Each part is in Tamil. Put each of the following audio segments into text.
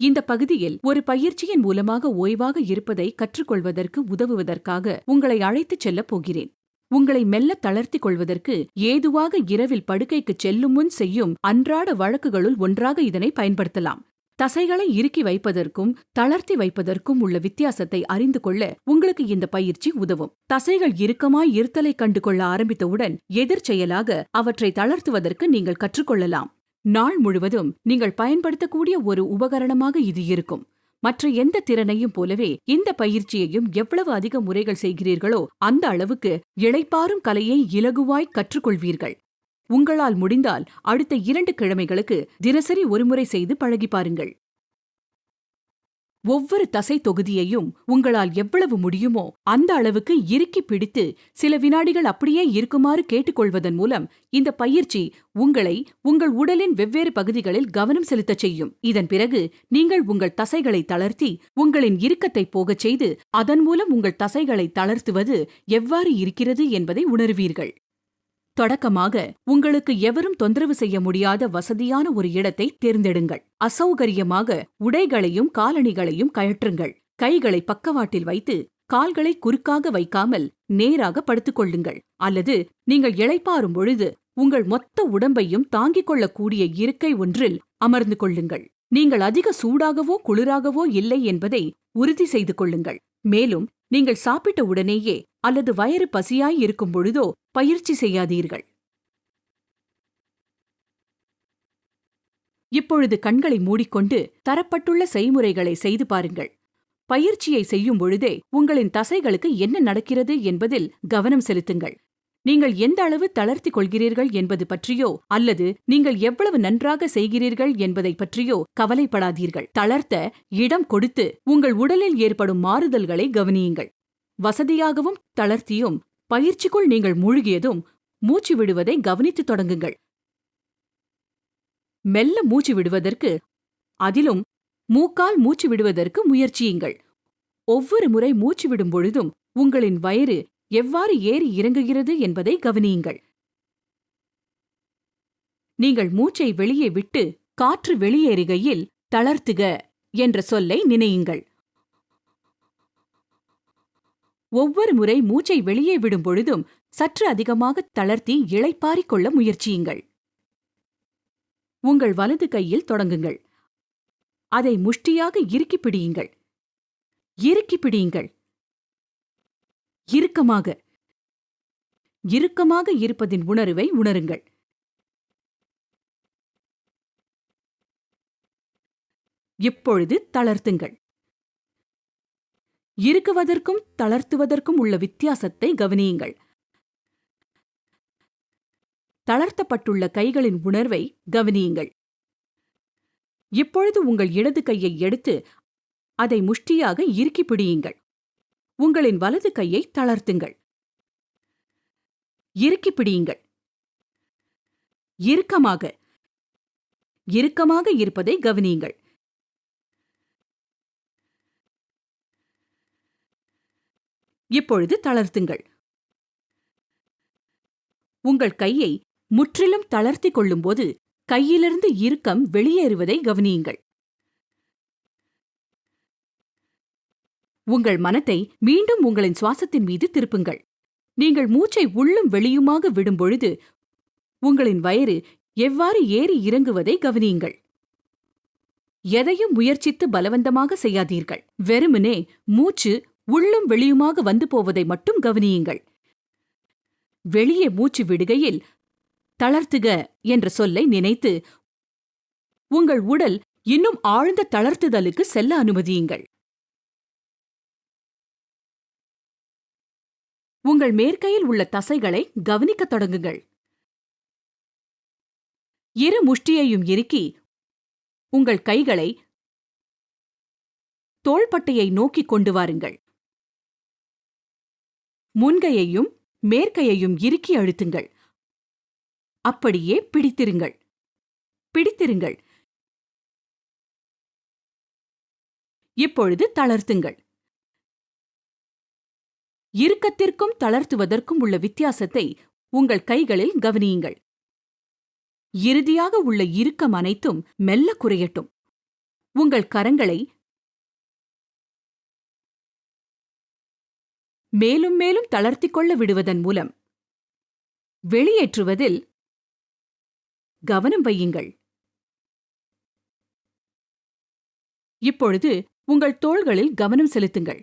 இந்த பகுதியில் ஒரு பயிற்சியின் மூலமாக ஓய்வாக இருப்பதை கற்றுக்கொள்வதற்கு உதவுவதற்காக உங்களை அழைத்துச் செல்லப் போகிறேன். உங்களை மெல்ல தளர்த்திக் கொள்வதற்கு ஏதுவாக இரவில் படுக்கைக்குச் செல்லும் முன் செய்யும் அன்றாட வழக்குகளுள் ஒன்றாக இதனை பயன்படுத்தலாம். தசைகளை இறுக்கி வைப்பதற்கும் தளர்த்தி வைப்பதற்கும் உள்ள வித்தியாசத்தை அறிந்து கொள்ள உங்களுக்கு இந்த பயிற்சி உதவும். தசைகள் இறுக்கமாய் இருத்தலை கண்டுகொள்ள ஆரம்பித்தவுடன் எதிர்ச்செயலாக அவற்றை தளர்த்துவதற்கு நீங்கள் கற்றுக்கொள்ளலாம். நாள் முழுவதும் நீங்கள் பயன்படுத்தக்கூடிய ஒரு உபகரணமாக இது இருக்கும். மற்ற எந்த திறனையும் போலவே இந்த பயிற்சியையும் எவ்வளவு அதிக முறைகள் செய்கிறீர்களோ அந்த அளவுக்கு இளைப்பாறும் கலையை இலகுவாய் கற்றுக்கொள்வீர்கள். உங்களால் முடிந்தால் அடுத்த இரண்டு கிழமைகளுக்கு தினசரி ஒருமுறை செய்து பழகி பாருங்கள். ஒவ்வொரு தசை தொகுதியையும் உங்களால் எவ்வளவு முடியுமோ அந்த அளவுக்கு இறுக்கி பிடித்து சில வினாடிகள் அப்படியே இருக்குமாறு கேட்டுக்கொள்வதன் மூலம் இந்த பயிற்சி உங்களை உங்கள் உடலின் வெவ்வேறு பகுதிகளில் கவனம் செலுத்தச் செய்யும். இதன் பிறகு நீங்கள் உங்கள் தசைகளை தளர்த்தி உங்களின் இறுக்கத்தை போகச் செய்து அதன் மூலம் உங்கள் தசைகளை தளர்த்துவது எவ்வாறு இருக்கிறது என்பதை உணர்வீர்கள். தொடக்கமாக உங்களுக்கு எவரும் தொந்தரவு செய்ய முடியாத வசதியான ஒரு இடத்தை தேர்ந்தெடுங்கள். அசௌகரியமாக உடைகளையும் காலணிகளையும் கழற்றுங்கள். கைகளை பக்கவாட்டில் வைத்து கால்களை குறுக்காக வைக்காமல் நேராக படுத்துக்கொள்ளுங்கள் அல்லது நீங்கள் இளைப்பாறும் பொழுது உங்கள் மொத்த உடம்பையும் தாங்கிக் கொள்ளக்கூடிய இருக்கை ஒன்றில் அமர்ந்து கொள்ளுங்கள். நீங்கள் அதிக சூடாகவோ குளிராகவோ இல்லை என்பதை உறுதி செய்து கொள்ளுங்கள். மேலும் நீங்கள் சாப்பிட்ட உடனேயே அல்லது வயிறு பசியாய் இருக்கும் பொழுதோ பயிற்சி செய்யாதீர்கள். இப்பொழுது கண்களை மூடிக்கொண்டு தரப்பட்டுள்ள செய்முறைகளை செய்து பாருங்கள். பயிற்சியை செய்யும் பொழுதே உங்களின் தசைகளுக்கு என்ன நடக்கிறது என்பதில் கவனம் செலுத்துங்கள். நீங்கள் எந்த அளவு தளர்த்திக் கொள்கிறீர்கள் என்பது பற்றியோ அல்லது நீங்கள் எவ்வளவு நன்றாக செய்கிறீர்கள் என்பதை பற்றியோ கவலைப்படாதீர்கள். தளர்த்த இடம் கொடுத்து உங்கள் உடலில் ஏற்படும் மாறுதல்களை கவனியுங்கள். வசதியாகவும் தளர்த்தியும் பயிற்சிக்குள் நீங்கள் மூழ்கியதும் மூச்சு விடுவதை கவனித்துத் தொடங்குங்கள். மெல்ல மூச்சு விடுவதற்கு அதிலும் மூக்கால் மூச்சு விடுவதற்கு முயற்சியுங்கள். ஒவ்வொரு முறை மூச்சு விடும் பொழுதும் உங்களின் வயிறு எவ்வாறு ஏறி இறங்குகிறது என்பதை கவனியுங்கள். நீங்கள் மூச்சை வெளியே விட்டு காற்று வெளியேறுகையில் தளர்த்துக என்ற சொல்லை நினையுங்கள். ஒவ்வொரு முறை மூச்சை வெளியே விடும் பொழுதும் சற்று அதிகமாக தளர்த்தி இளைப்பாறிக் கொள்ள முயற்சியுங்கள். உங்கள் வலது கையில் தொடங்குங்கள். அதை முஷ்டியாக இறுக்கி பிடியுங்கள். இறுக்கி பிடியுங்கள். இறுக்கமாக. இறுக்கமாக இருப்பதின் உணர்வை உணருங்கள். இப்பொழுது தளர்த்துங்கள். இறுக்குவதற்கும் தளர்த்துவதற்கும் உள்ள வித்தியாசத்தை கவனியுங்கள். தளர்த்தப்பட்டுள்ள கைகளின் உணர்வை கவனியுங்கள். இப்பொழுது உங்கள் இடது கையை எடுத்து அதை முஷ்டியாக இறுக்கி பிடியுங்கள். உங்களின் வலது கையை தளர்த்துங்கள். இறுக்கி பிடியுங்கள். இறுக்கமாக இறுக்கமாக இருப்பதை கவனியுங்கள். இப்பொழுது தளர்த்துங்கள். உங்கள் கையை முற்றிலும் தளர்த்திக் கொள்ளும்போது கையிலிருந்து இறுக்கம் வெளியேறுவதை கவனியுங்கள். உங்கள் மனத்தை மீண்டும் உங்களின் சுவாசத்தின் மீது திருப்புங்கள். நீங்கள் மூச்சை உள்ளும் வெளியுமாக விடும்பொழுது உங்களின் வயிறு எவ்வாறு ஏறி இறங்குவதை கவனியுங்கள். எதையும் முயற்சித்து பலவந்தமாக செய்யாதீர்கள். வெறுமனே மூச்சு உள்ளும் வெளியுமாக வந்து போவதை மட்டும் கவனியுங்கள். வெளியே மூச்சு விடுகையில் தளர்த்துக என்ற சொல்லை நினைத்து உங்கள் உடல் இன்னும் ஆழ்ந்த தளர்த்துதலுக்கு செல்ல அனுமதியுங்கள். உங்கள் மேற்கையில் உள்ள தசைகளை கவனிக்கத் தொடங்குங்கள். இரு முஷ்டியையும் இறுக்கி உங்கள் கைகளை தோள்பட்டையை நோக்கிக் கொண்டு வாருங்கள். முன்கையையும் மேற்கையையும் இறுக்கி அழுத்துங்கள். அப்படியே பிடித்திருங்கள். பிடித்திருங்கள். இப்பொழுது தளர்த்துங்கள். இறுக்கத்திற்கும் தளர்த்துவதற்கும் உள்ள வித்தியாசத்தை உங்கள் கைகளில் கவனியுங்கள். இறுதியாக உள்ள இறுக்கம் அனைத்தும் மெல்ல குறையட்டும். உங்கள் கரங்களை மேலும் மேலும் தளர்த்திக் கொள்ள விடுவதன் மூலம். வெளியேற்றுவதில் கவனம் வையுங்கள். இப்பொழுது உங்கள் தோள்களில் கவனம் செலுத்துங்கள்.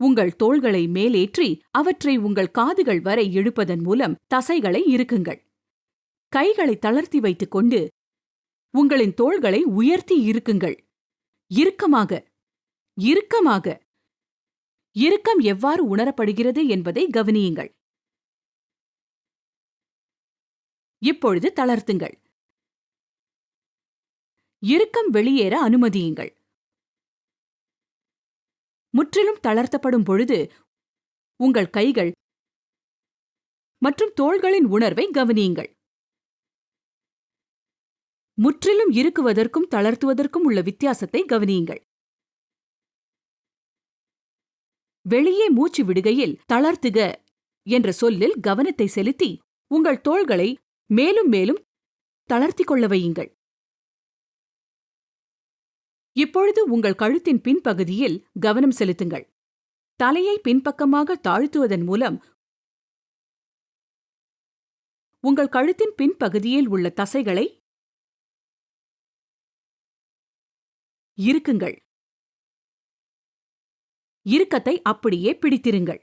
உங்கள் தோள்களை மேலேற்றி அவற்றை உங்கள் காதுகள் வரை இழுப்பதன் மூலம் தசைகளை இருக்குங்கள் கைகளை தளர்த்தி வைத்துக் கொண்டு உங்களின் தோள்களை உயர்த்தி இருக்குங்கள் இறுக்கமாக இறுக்கமாக இறுக்கம் எவ்வாறு உணரப்படுகிறது என்பதை கவனியுங்கள். இப்பொழுது தளர்த்துங்கள். இறுக்கம் வெளியேற அனுமதியுங்கள். முற்றிலும் தளர்த்தப்படும் பொழுது உங்கள் கைகள் மற்றும் தோள்களின் உணர்வை கவனியுங்கள். முற்றிலும் இருக்குவதற்கும் தளர்த்துவதற்கும் உள்ள வித்தியாசத்தை கவனியுங்கள். வெளியே மூச்சு விடுகையில் தளர்த்துக என்ற சொல்லில் கவனத்தை செலுத்தி உங்கள் தோள்களை மேலும் மேலும் தளர்த்திக் கொள்ள வையுங்கள். இப்பொழுது உங்கள் கழுத்தின் பின்பகுதியில் கவனம் செலுத்துங்கள். தலையை பின்பக்கமாக தாழ்த்துவதன் மூலம் உங்கள் கழுத்தின் பின்பகுதியில் உள்ள தசைகளை இருக்குங்கள் இறுக்கத்தை அப்படியே பிடித்திருங்கள்.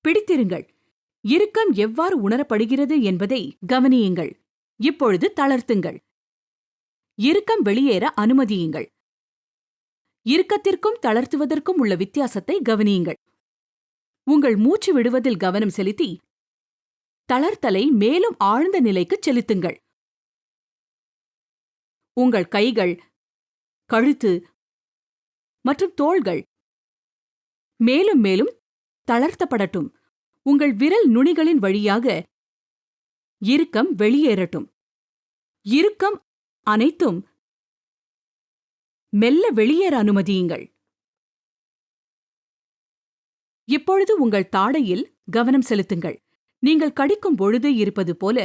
பிடித்திருங்கள். இறுக்கம் எவ்வாறு உணரப்படுகிறது என்பதை கவனியுங்கள். இப்பொழுது தளர்த்துங்கள். இறுக்கம் வெளியேற அனுமதியுங்கள். இறுக்கத்திற்கும் தளர்த்துவதற்கும் உள்ள வித்தியாசத்தை கவனியுங்கள். உங்கள் மூச்சு விடுவதில் கவனம் செலுத்தி தளர்த்தலை மேலும் ஆழ்ந்த நிலைக்கு செலுத்துங்கள். உங்கள் கைகள் கழுத்து மற்றும் தோள்கள். மேலும் மேலும் தளர்த்தப்படட்டும். உங்கள் விரல் நுனிகளின் வழியாக இறுக்கம் வெளியேறட்டும். இறுக்கம் அனைத்தும் மெல்ல வெளியேற அனுமதியுங்கள். இப்பொழுது உங்கள் தாடையில் கவனம் செலுத்துங்கள். நீங்கள் கடிக்கும் பொழுது இருப்பது போல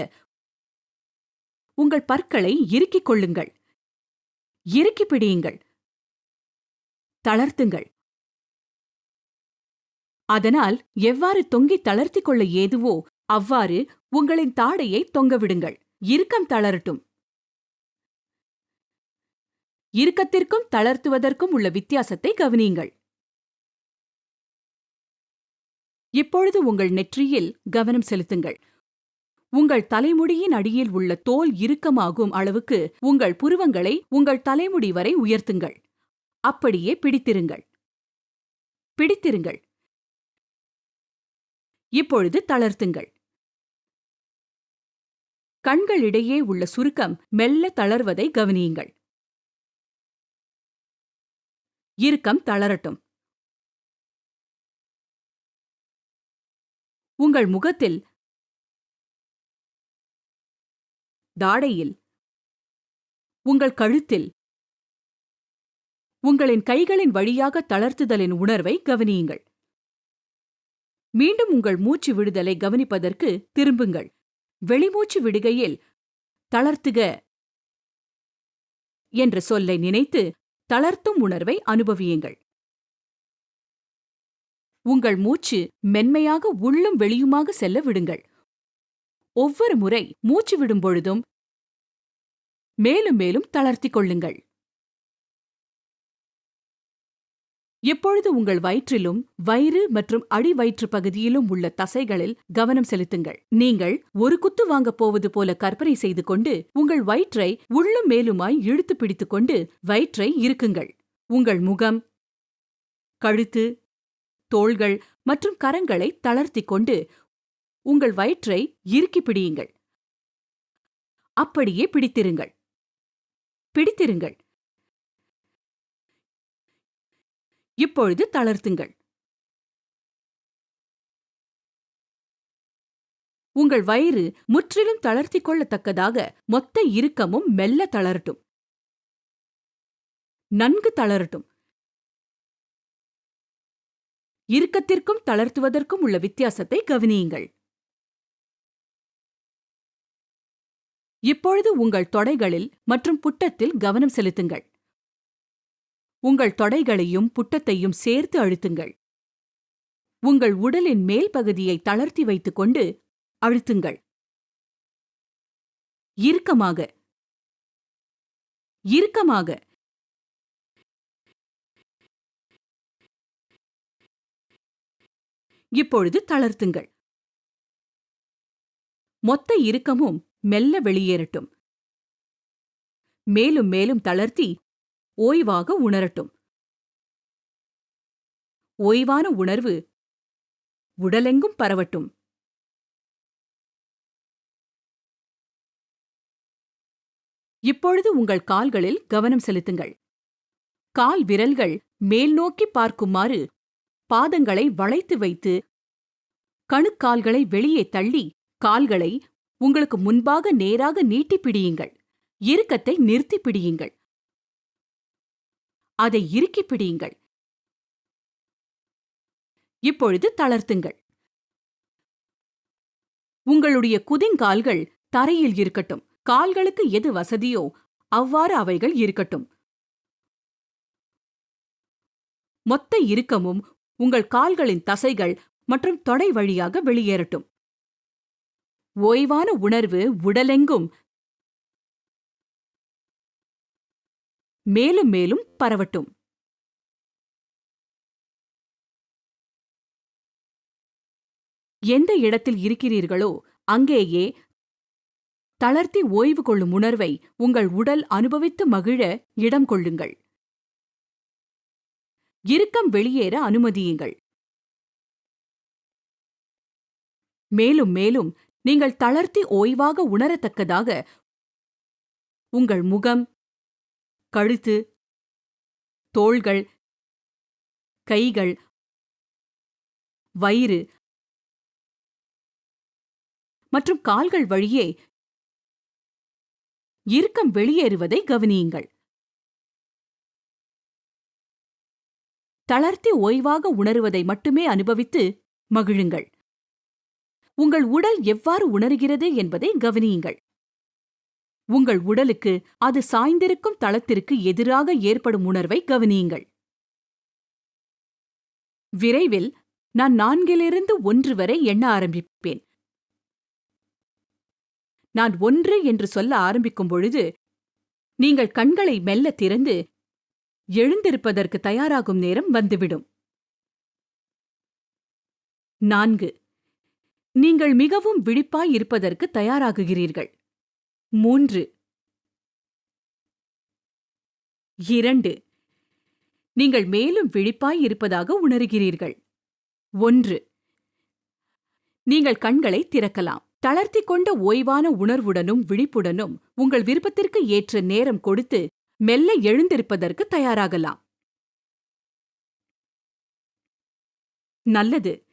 உங்கள் பற்களை இறுக்கிக் கொள்ளுங்கள். இறுக்கி பிடியுங்கள். தளர்த்துங்கள். அதனால் எவ்வாறு தொங்கி தளர்த்திக் கொள்ள ஏதுவோ அவ்வாறு உங்களின் தாடையை தொங்கவிடுங்கள் இறுக்கம் தளரட்டும். இறுக்கத்திற்கும் தளர்த்துவதற்கும் உள்ள வித்தியாசத்தை கவனியுங்கள். இப்பொழுது உங்கள் நெற்றியில் கவனம் செலுத்துங்கள். உங்கள் தலைமுடியின் அடியில் உள்ள தோல் இறுக்கமாகும் அளவுக்கு உங்கள் புருவங்களை உங்கள் தலைமுடி வரை உயர்த்துங்கள். அப்படியே பிடித்திருங்கள். பிடித்திருங்கள். இப்பொழுது தளர்த்துங்கள். கண்களிடையே உள்ள சுருக்கம் மெல்ல தளர்வதை கவனியுங்கள். இறுக்கம் தளரட்டும். உங்கள் முகத்தில் தாடையில். உங்கள் கழுத்தில். உங்களின் கைகளின் வழியாக தளர்த்துதலின் உணர்வை கவனியுங்கள். மீண்டும் உங்கள் மூச்சு விடுதலை கவனிப்பதற்கு திரும்புங்கள். வெளிமூச்சு விடுகையில் தளர்த்துக என்ற சொல்லை நினைத்து தளர்த்தும் உணர்வை அனுபவியுங்கள். உங்கள் மூச்சு மென்மையாக உள்ளும் வெளியுமாக செல்ல விடுங்கள். ஒவ்வொரு முறை மூச்சு விடும் பொழுதும் மேலும் மேலும் தளர்த்திக் கொள்ளுங்கள். எப்பொழுது உங்கள் வயிற்றிலும் வயிறு மற்றும் அடிவயிற்று பகுதியிலும் உள்ள தசைகளில் கவனம் செலுத்துங்கள். நீங்கள் ஒரு குத்து வாங்கப் போவது போல கற்பனை செய்து கொண்டு உங்கள் வயிற்றை உள்ளும் மேலுமாய் இழுத்து பிடித்துக் கொண்டு வயிற்றை இருக்குங்கள் உங்கள் முகம் கழுத்து தோள்கள் மற்றும் கரங்களை தளர்த்திக் கொண்டு உங்கள் வயிற்றை இறுக்கி பிடியுங்கள். அப்படியே பிடித்திருங்கள். பிடித்திருங்கள். இப்பொழுது தளர்த்துங்கள். உங்கள் வயிறு முற்றிலும் தளர்த்திக் கொள்ளத்தக்கதாக மொத்த இறுக்கமும் மெல்ல தளரட்டும். நன்கு தளரட்டும். இறுக்கத்திற்கும் தளர்த்துவதற்கும் உள்ள வித்தியாசத்தை கவனியுங்கள். இப்பொழுது உங்கள் தொடைகளில் மற்றும் புட்டத்தில் கவனம் செலுத்துங்கள். உங்கள் தொடைகளையும் புட்டத்தையும் சேர்த்து அழுத்துங்கள். உங்கள் உடலின் மேல் பகுதியை தளர்த்தி வைத்துக் கொண்டு அழுத்துங்கள். இறுக்கமாக. இறுக்கமாக. இப்பொழுது தளர்த்துங்கள். மொத்த இறுக்கமும் மெல்ல வெளியேறட்டும். மேலும் மேலும் தளர்த்தி ஓய்வாக உணரட்டும். ஓய்வான உணர்வு உடலெங்கும் பரவட்டும். இப்பொழுது உங்கள் கால்களில் கவனம் செலுத்துங்கள். கால் விரல்கள் மேல் நோக்கி பார்க்குமாறு பாதங்களை வளைத்து வைத்து கணுக்கால்களை வெளியே தள்ளி கால்களை உங்களுக்கு முன்பாக நேராக நீட்டி பிடியுங்கள். இறுக்கத்தை நிறுத்தி பிடியுங்கள். அதை இறுக்கி பிடியுங்கள். இப்பொழுது தளர்த்துங்கள். உங்களுடைய குதிங்கால்கள் தரையில் இருக்கட்டும். கால்களுக்கு எது வசதியோ அவ்வாறு அவைகள் இருக்கட்டும். மொத்த இறுக்கமும் உங்கள் கால்களின் தசைகள் மற்றும் தொடை வழியாக வெளியேறட்டும். ஓய்வான உணர்வு உடலெங்கும். மேலும் மேலும் பரவட்டும். எந்த இடத்தில் இருக்கிறீர்களோ அங்கேயே தளர்த்தி ஓய்வு கொள்ளும் உணர்வை உங்கள் உடல் அனுபவித்து மகிழ இடம் கொள்ளுங்கள். இறுக்கம் வெளியேற அனுமதியுங்கள். மேலும் மேலும் நீங்கள் தளர்த்தி ஓய்வாக உணரத்தக்கதாக உங்கள் முகம் கழுத்து தோள்கள் கைகள் வயிறு மற்றும் கால்கள் வழியே இறுக்கம் வெளியேறுவதை கவனியுங்கள். தளர்த்தி ஓய்வாக உணருவதை மட்டுமே அனுபவித்து மகிழுங்கள். உங்கள் உடல் எவ்வாறு உணர்கிறது என்பதை கவனியுங்கள். உங்கள் உடலுக்கு அது சாய்ந்திருக்கும் தளத்திற்கு எதிராக ஏற்படும் உணர்வை கவனியுங்கள். விரைவில் நான் நான்கிலிருந்து ஒன்று வரை எண்ண ஆரம்பிப்பேன். நான் ஒன்று என்று சொல்ல ஆரம்பிக்கும் பொழுது நீங்கள் கண்களை மெல்ல திறந்து எழுந்திருப்பதற்கு தயாராகும் நேரம் வந்துவிடும். நான்கு. நீங்கள் மிகவும் விழிப்பாய் இருப்பதற்கு தயாராகுகிறீர்கள். மூன்று. இரண்டு. நீங்கள் மேலும் விழிப்பாய் இருப்பதாக உணர்கிறீர்கள். ஒன்று. நீங்கள் கண்களை திறக்கலாம். தளர்த்தி கொண்ட ஓய்வான உணர்வுடனும் விழிப்புடனும் உங்கள் விருப்பத்திற்கு ஏற்ற நேரம் கொடுத்து மெல்ல எழுந்திருப்பதற்கு தயாராகலாம். நல்லது.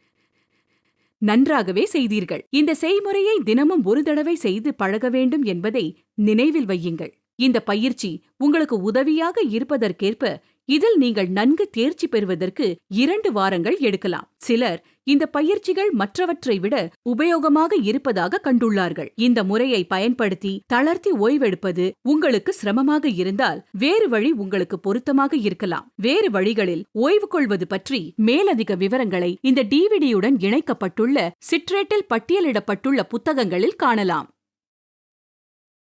நன்றாகவே செய்தீர்கள். இந்த செய்முறையை தினமும் ஒரு தடவை செய்து பழக வேண்டும் என்பதை நினைவில் வையுங்கள். இந்த பயிற்சி உங்களுக்கு உதவியாக இருப்பதற்கேற்ப இதில் நீங்கள் நன்கு தேர்ச்சி பெறுவதற்கு இரண்டு வாரங்கள் எடுக்கலாம். சிலர் இந்த பயிற்சிகள் மற்றவற்றை விட உபயோகமாக இருப்பதாக கண்டுள்ளார்கள். இந்த முறையை பயன்படுத்தி தளர்த்தி ஓய்வெடுப்பது உங்களுக்கு சிரமமாக இருந்தால் வேறு வழி உங்களுக்கு பொருத்தமாக இருக்கலாம். வேறு வழிகளில் ஓய்வு கொள்வது பற்றி மேலதிக விவரங்களை இந்த டிவிடியுடன் இணைக்கப்பட்டுள்ள சிட்ரேட்டில் பட்டியலிடப்பட்டுள்ள புத்தகங்களில் காணலாம்.